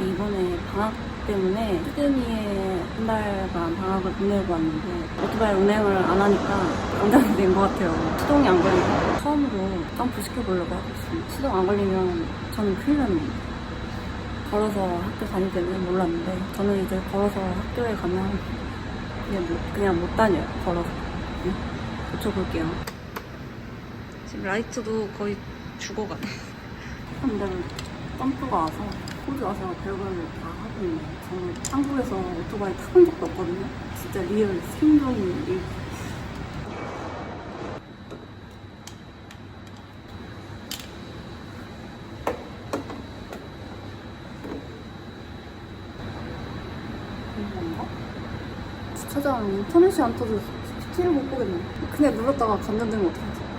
이번에 방학 때문에 시드니에 한 달간 방학을 보내고 왔는데 오토바이 운행을 안 하니까 안전이 된 것 같아요. 시동이 안 걸리고 처음으로 점프 시켜보려고 하고 있습니다. 시동 안 걸리면 저는 큰일 납니다. 걸어서 학교 다닐 때는 몰랐는데 저는 이제 걸어서 학교에 가면 그냥 못, 그냥 못 다녀요. 걸어서. 네. 고쳐볼게요. 지금 라이트도 거의 죽어가네. 근데 점프가 와서 호주 와서 별걸 다 하고 있네. 저는 한국에서 오토바이 타본 적도 없거든요. 진짜 리얼 생존 일. 이건가? 주차장 인터넷이 안 터져서 PT를 못 보겠네. 그냥 눌렀다가 감전되면 어떡하지?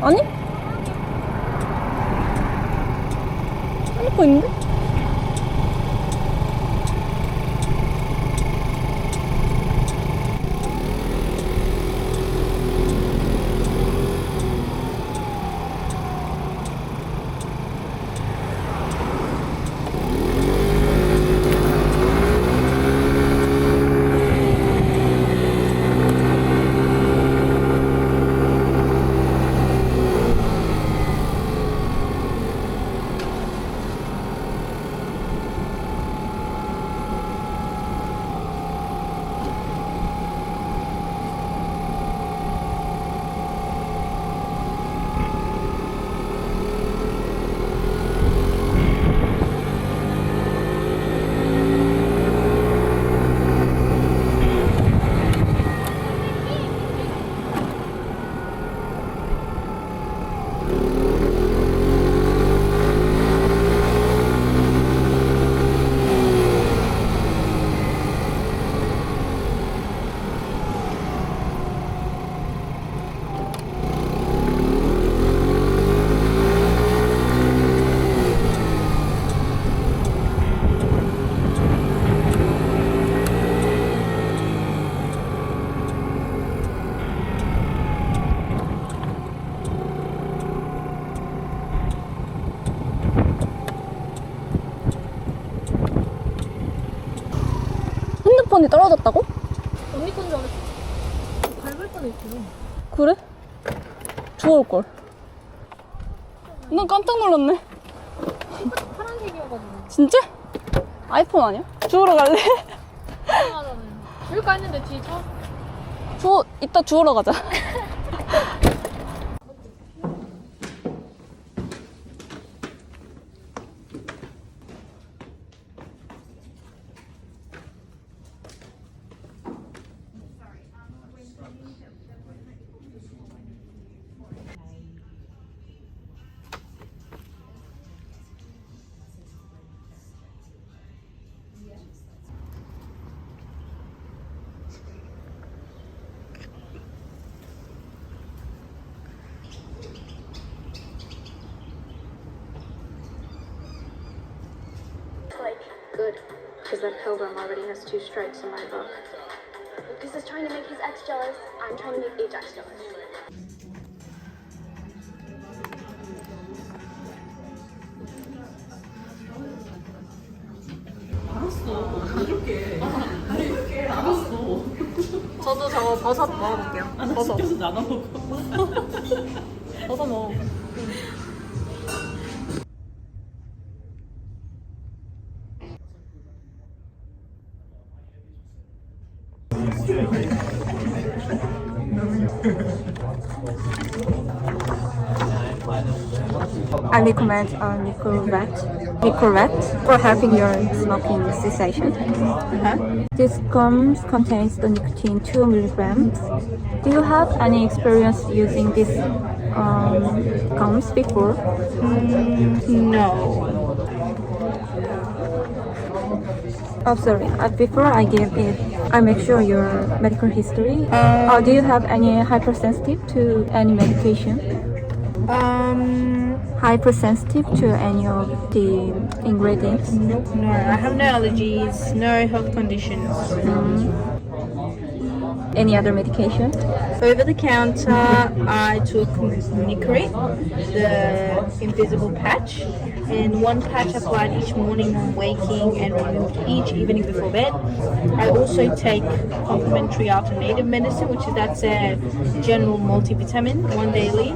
아니? 아닐 거 있는데? 핸드폰이 떨어졌다고? 언니 건줄 알았어. 밟을 뻔했어. 그래? 주워올걸. 난 깜짝 놀랐네. 파란색이어가지고. 진짜? 아이폰 아니야? 주우러 갈래? 이상하잖아요. 줄까 했는데 뒤에 차. 주워, 이따 주우러 가자. good because that pilgrim already has two strikes in my book. Because he's trying to make his ex jealous, I'm trying to make Ajax jealous. 저도 저거 버섯 먹어볼게요. 버섯. 나눠 먹어. 버섯 먹어. I recommend uh, Nicorette, Nicorette for helping your smoking cessation. This gum contains the nicotine 2 milligrams. Do you have any experience using this um, gums before? No. Oh, sorry. Uh, before I give it, I make sure your medical history. Uh, do you have any hypersensitive to any medication? Um, Hypersensitive to any of the ingredients? nope, no. I have no allergies, no health conditions. Any other medication? Over the counter, I took Nicorette, the invisible patch, and one patch applied each morning when waking and removed each evening before bed. I also take complementary alternative medicine, which is that's a general multivitamin, one daily.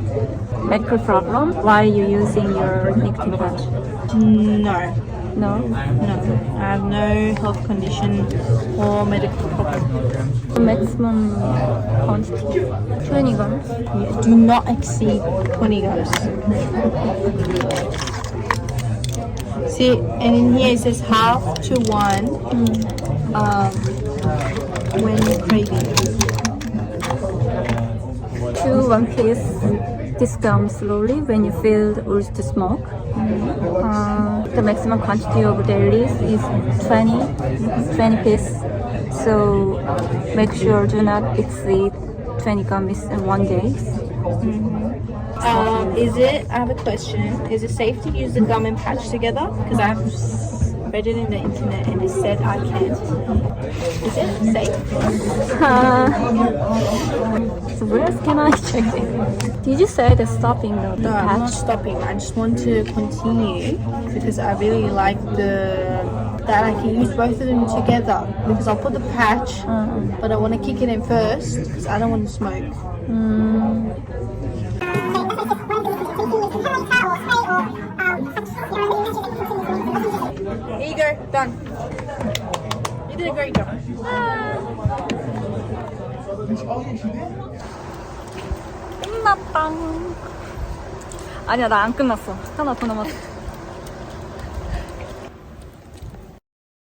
Medical problem? Why are you using your nicotine patch? No, No? no. I have no health condition or medical problem. The maximum quantity? 20 grams. Yeah, do not exceed 20 grams. See, and in here it says half to one um, when craving. Chew one piece. This gum slowly when you feel the urge to smoke. Uh, the maximum quantity of daily is 20, 20 pieces. So make sure do not exceed 20 gummies in one day. Um, is it, I have a question, is it safe to use the gum and patch together? Because I've read it in the internet and it said I can't. Is it safe? Uh, so where else can I check it? Did you say the stopping the, the No, I'm not stopping. I just want to continue because I really like the that I can use both of them together. Because I'll put the patch, but I want to kick it in first because I don't want to smoke. Here go. Done. You did a great job. 끝났다. 아니야 나 안 끝났어. 하나 더 남았어.